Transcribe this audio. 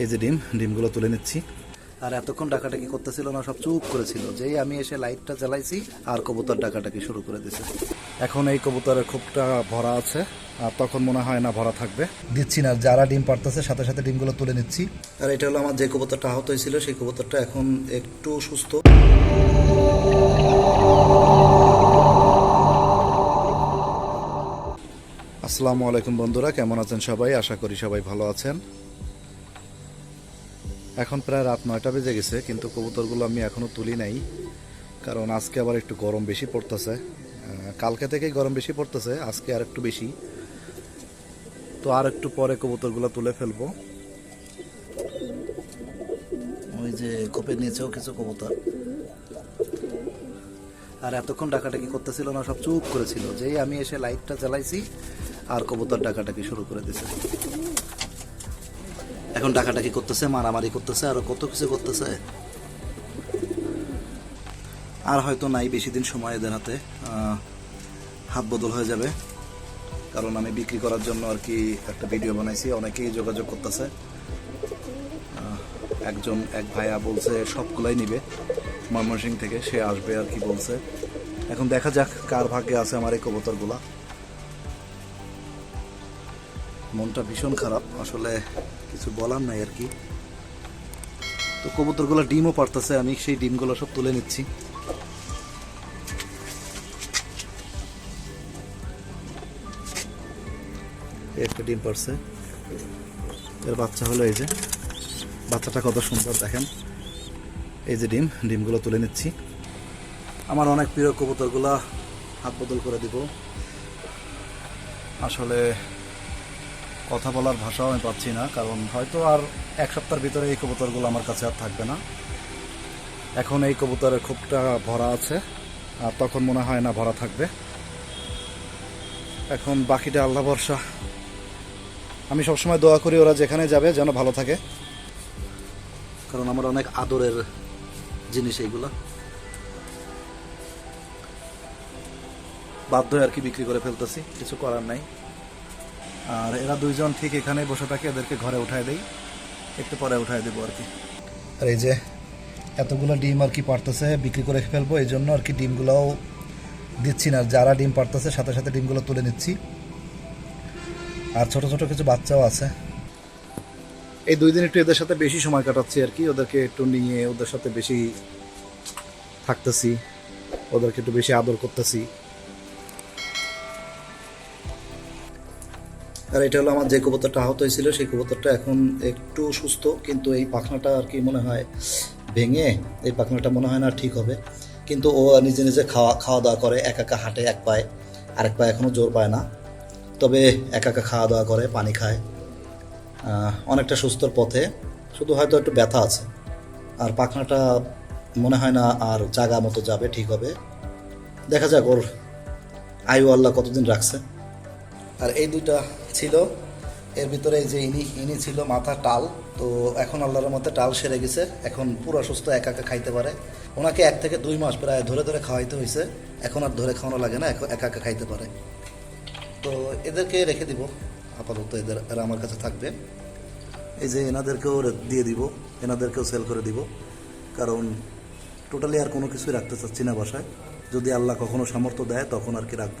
এই যে ডিম ডিমগুলো তুলে নিচ্ছি। আর এতক্ষণ ডাকাটাকি করতেছিল না সব চুপ করেছিল। যেই আমি এসে লাইটটা জ্বালাইছি আর কবুতর ডাকাটাকি শুরু করে দিছে। এখন এই কবুতরের খুবটা ভরা আছে আর তখন মনে হয় না ভরা থাকবে। দিচ্ছি না যারা ডিম পারতেছে সাথে সাথে ডিমগুলো তুলে নিচ্ছি। আর এটা হলো আমার যে কবুতরটা আহত হয়েছিল সেই কবুতরটা এখন একটু সুস্থ। আসসালামু আলাইকুম বন্ধুরা কেমন আছেন সবাই? আশা করি সবাই ভালো আছেন। এখন প্রায় রাত নয়টা বেজে গেছে, কিন্তু কবুতরগুলো আমি এখনও তুলি নাই, কারণ আজকে আবার একটু গরম বেশি পড়তেছে। কালকে থেকেই গরম বেশি পড়তেছে, আজকে আর একটু বেশি। তো আর একটু পরে কবুতরগুলো তুলে ফেলব। ওই যে কোপের নিচেও কিছু কবুতর। আর এতক্ষণ ডাকাটাকি করতেছিল না, সব চুপ করেছিল। যেই আমি এসে লাইটটা জ্বালাইছি, আর কবুতর ডাকাটাকি শুরু করে দিছে। এখন ডাকাটাকি করতেছে, মারামারি করতেছে, আর কত কিছু করতেছে। আর হয়তো নাই বেশি দিন সময় এদের হাতে হাত বদল হয়ে যাবে। কারণ আমি বিক্রি করার জন্য আর কি একটা ভিডিও বানাইছি, অনেকেই যোগাযোগ করতেছে। একজন, এক ভাইয়া বলছে, সবগুলাই নিবে। ময়মনসিং থেকে সে আসবে আর কি বলছে। এখন দেখা যাক কার ভাগ্যে আছে আমার এই কবুতরগুলা। মনটা ভীষণ খারাপ। আসলে কিছু বলার নাই আর কি। তো কবুতরগুলো ডিমও পারতেছে, আমি সেই ডিমগুলো সব তুলে নিচ্ছি। একটা ডিম পারছে। এর বাচ্চা হলো এই যে। বাচ্চাটা কত সুন্দর, দেখেন। এই যে ডিম, ডিমগুলো তুলে নিচ্ছি। আমার অনেক প্রিয় কবুতরগুলা হাত বদল করে দিব। আসলে কথা বলার ভাষাও আমি পাচ্ছি না, কারণ হয়তো আর এক সপ্তাহের ভিতরে এই কবুতরগুলো আমার কাছে আর থাকবে না। এখন এই কবুতরের খুবটা ভরা আছে, আর তখন মনে হয় না ভরা থাকবে। এখন বাকিটা আল্লাহ ভরসা। আমি সবসময় দোয়া করি ওরা যেখানে যাবে যেন ভালো থাকে, কারণ আমার অনেক আদরের জিনিস এইগুলা। বাধ্য আর কি বিক্রি করে ফেলতেছি, কিছু করার নাই। আর এরা দুইজন ঠিক এখানে বসে থাকে, এদেরকে ঘরে উঠায় দেই। একটু পরে উঠায় দেবো আর কি। আর এই যে এতগুলো ডিম আর কি পারতেছে বিক্রি করে ফেলব, এই জন্য আর কি ডিমগুলোও দিচ্ছি না। যারা ডিম পারতেছে, সাথে সাথে ডিমগুলো তুলে নিচ্ছি। আর ছোট ছোট কিছু বাচ্চাও আছে। এই দুই দিন একটু এদের সাথে বেশি সময় কাটাচ্ছি আর কি। ওদেরকে একটু নিয়ে ওদের সাথে বেশি থাকতেছি, ওদেরকে একটু বেশি আদর করতেছি। আর এটা হলো আমার যে কবুতরটা আহত হয়েছিল, সেই কবুতরটা এখন একটু সুস্থ, কিন্তু এই পাখনাটা আর কি মনে হয় ভেঙে, এই পাখনাটা মনে হয় না ঠিক হবে। কিন্তু ও নিজে নিজে খাওয়া খাওয়া দাওয়া করে, এক একা হাঁটে, এক পায়ে, আরেক পায়ে এখনও জোর পায় না। তবে একা একা খাওয়া দাওয়া করে, পানি খায়। অনেকটা সুস্থর পথে, শুধু হয়তো একটু ব্যথা আছে। আর পাখনাটা মনে হয় না আর জাগা মতো যাবে, ঠিক হবে। দেখা যাক ওর আয়ু আল্লাহ কতদিন রাখছে। আর এই দুইটা ছিল। এর ভিতরে যে ইনি ইনি ছিল মাথা টাল, তো এখন আল্লাহর মতে টাল সেরে গেছে। এখন পুরো সুস্থ, একা একা খাইতে পারে। ওনাকে এক থেকে দুই মাস প্রায় ধরে ধরে খাওয়াইতে হয়েছে এখন আর ধরে খাওয়ানো লাগে না, এখন একা একা খাইতে পারে। তো এদেরকে রেখে দিব। আপাতত এদের, এরা আমার কাছে থাকবে। এই যে এনাদেরকেও দিয়ে দিব, এনাদেরকেও সেল করে দিব। কারণ টোটালি আর কোনো কিছুই রাখতে চাচ্ছি না বাসায়। যদি আল্লাহ কখনো সামর্থ্য দেয়, তখন আর কি রাখব?